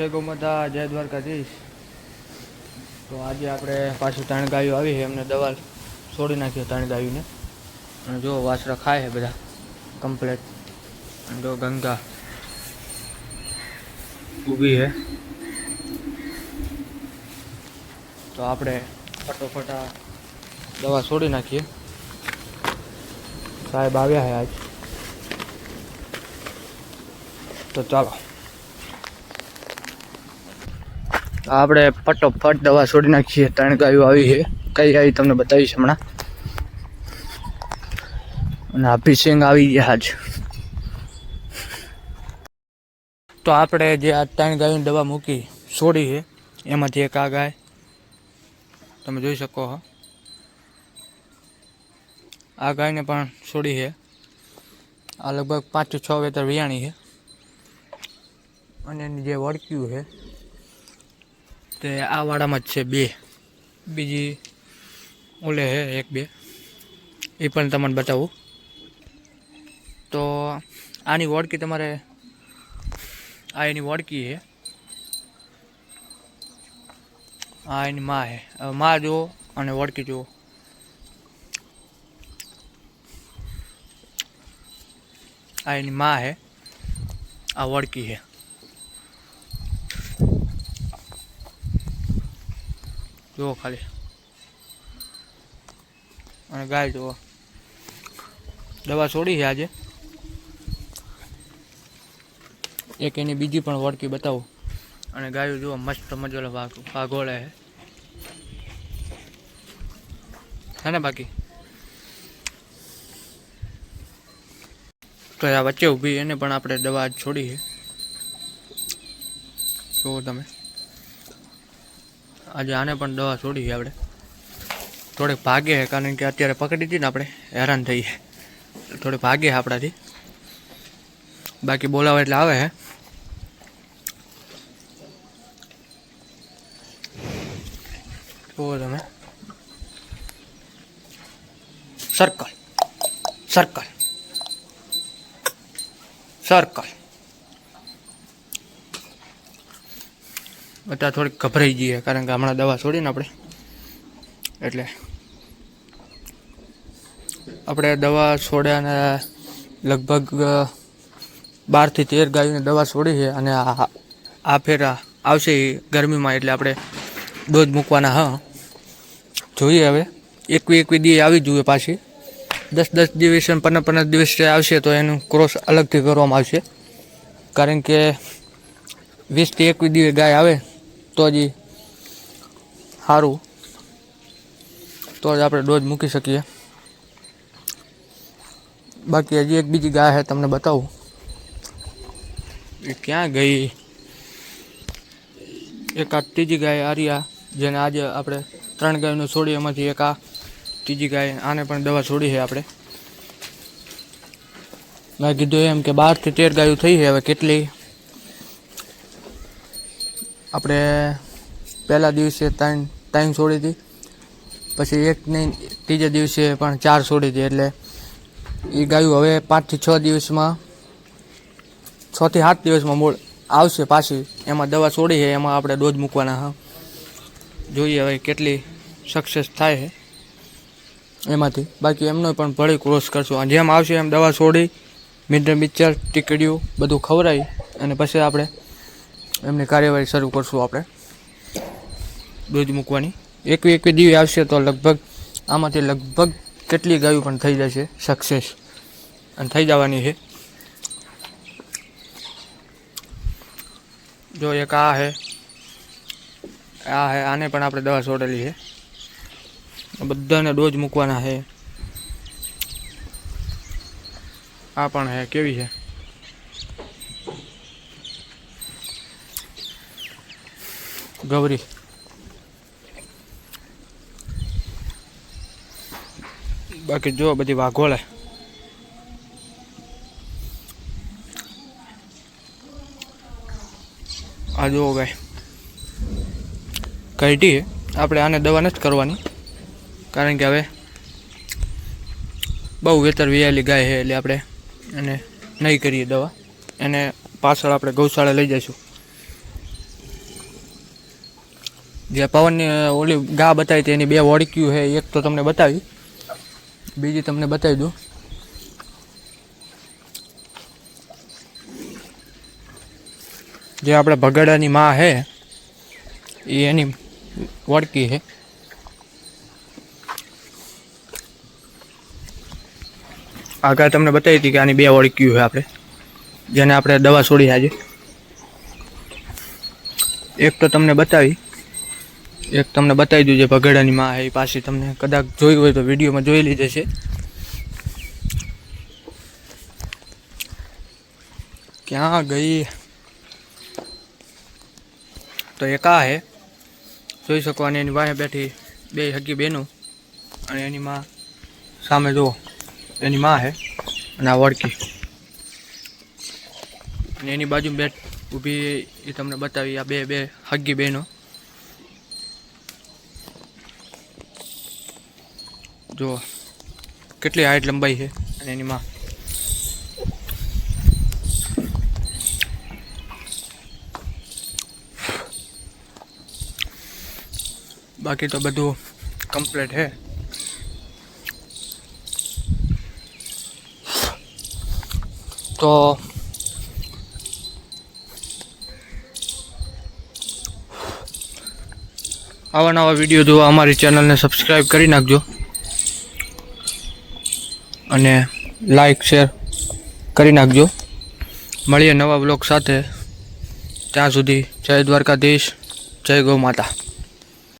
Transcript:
જય ગોમાતા જય દ્વારકાધીશ. તો આજે આપણે પાછું ત્રણ ગાયો આવી છે, એમને દવા છોડી નાખ્યો ત્રણ ગાયુંને અને જો વાસરા ખાય છે બધા કમ્પ્લેટ જો ગંગા ઊભી છે. તો આપણે ફટોફટ આ દવા છોડી નાખીએ. સાહેબ આવ્યા છે આજ. તો ચાલો. આપણે ફટોફટ દવા છોડી નાખીએ. ત્રણ ગાયો આવી છે. કઈ આવી તમને બતાવીશ હમણાં? અને અભિસિંગ આવી ગયા આજ તો આપણે જે આ ત્રણ ગાયોની દવા મૂકી છોડી છે, એમાંથી એક આ ગાય. તમે જોઈ શકો હો. આ ગાયને પણ છોડી છે. આ લગભગ પાંચ છ વેતર વિયાણી છે. અને એની જે વળક્યું છે તે આ વાડામાં જ છે, બે. બીજી ઓલે છે એક બે. એ પણ તમને બતાવું. તો આની વોડકી તમારે, આ એની વોડકી છે આ એની માં હવે માં જુઓ અને વોડકી જુઓ. આ એની માં છે આ વળકી છે જુઓ ખાલી. અને ગાય જુઓ. દવા છોડી છે આજે. એક એની બીજી પણ વળકી બતાવું. અને ગાયો જુઓ, મસ્ત મજો ભાગોળે છે. હે ને બાકી? તો આ વચ્ચે ઊભી, એને પણ આપણે દવા છોડી છે. જુઓ તમે. આજે આને પણ દવા છોડી છે આપણે. થોડીક ભાગે કારણ કે અત્યારે પકડી હતી ને આપણે, હેરાન થઈએ થોડીક ભાગે આપણાથી. બાકી બોલાવે એટલે આવે હે. જુઓ તમે. સર્કલ સર્કલ સર્કલ અત્યારે થોડીક ગભરાઈ જઈએ કારણ કે હમણાં દવા છોડીને આપણે. એટલે આપણે દવા છોડ્યાને લગભગ બારથી તેર ગાયોને દવા છોડી છે અને આ ફેર આવશે ગરમીમાં, એટલે આપણે ડોઝ મૂકવાના, હા. જોઈએ હવે. એકવી એકવી દી આવી જોઈએ પાછી. દસ દસ દિવસ અને પંદર પંદર દિવસ આવશે તો એનું ક્રોસ અલગથી કરવામાં આવશે. કારણ કે વીસથી એકવીસ દિવસ ગાય આવે. તો જ ઈ સારું તો જ આપણે ડોઝ મૂકી શકીએ. બાકી હજી એક બીજી ગાય છે તમને બતાવું. એ ક્યાં ગઈ? એક આ ત્રીજી ગાય આર્યા, જેને આજે આપણે ત્રણ ગાયનું છોડી એમાંથી એક આ ત્રીજી ગાય, આને પણ દવા છોડી છે આપણે. મેં કીધું એમ કે બારથી તેર ગાયો થઈ છે હવે કેટલી? આપણે પહેલા દિવસે ત્રણ ત્રણ છોડી હતી. પછી એક નહીં, ત્રીજા દિવસે પણ ચાર છોડી હતી. એટલે એ ગાયું હવે પાંચથી છ દિવસમાં છથી સાત દિવસમાં મૂળ આવશે પાછી. એમાં દવા છોડી છે, એમાં આપણે ડોઝ મૂકવાના હા. જોઈએ હવે કેટલી સક્સેસ થાય છે. એમાંથી. બાકી એમનો પણ ભળી ક્રોસ કરશું. અને જેમ આવશે એમ દવા છોડી મિનરલ મિક્સર ટીકડીયું બધું ખવડાવી અને પછી આપણે એમની કાર્યવાહી શરૂ કરશું આપણે. ડોઝ મૂકવાની. એકવી એકવી દીવી આવશે તો લગભગ આમાંથી લગભગ કેટલી ગાયું પણ થઈ જશે? સક્સેસ અને થઈ જવાની છે. જો એક આ છે. આ છે આને પણ આપણે દવા છોડેલી છે. બધાને ડોઝ મૂકવાના છે. આ પણ છે કેવી છે? ગૌરી બાકી જો બધી વાઘોળે આ જુઓ ગાય કાઢી આપણે આને દવા નથી કરવાની. કારણ કે હવે બહુ વેતર વિયાલી ગાય છે એટલે આપણે એને નહીં કરીએ દવા. એને પાછળ આપણે ગૌશાળા લઈ જઈશું. જે પવનની ઓલી ગા બતાવી હતી, એની બે વળક્યું છે, એક તો તમને બતાવી. બીજી તમને બતાવી દઉં. જે આપણે ભગડાની માં છે, એ એની વળકી છે. આગળ તમને બતાવી હતી કે આની બે વળક્યું છે આપણે, જેને આપણે દવા છોડી આજે. એક તો તમને બતાવી. એક તમને બતાવી દઉં જે ભગડાની માં એ પાછી તમને કદાચ જોઈ હોય તો વિડીયોમાં જોઈ લીધી છે. ક્યાં ગઈ? તો એક આ હે. જોઈ શકો અને એની વાહે બેઠી બે હગી બહેનો અને એની માં સામે જુઓ, એની માં હે અને આ વળકી. અને એની બાજુ બેઠ ઊભી એ તમને બતાવી આ બે બે હગી બહેનો. જો કેટલી હાઈટ લંબાઈ છે? અને એની માં બાકી તો બધું કમ્પ્લીટ છે. તો આવા નવા વીડિયો જોવા અમારી ચેનલને સબસ્ક્રાઈબ કરી નાખજો. અને લાઈક શેર કરી નાખજો. મળીએ નવા બ્લોગ સાથે. ત્યાં સુધી જય દ્વારકાધીશ, જય ગૌ માતા.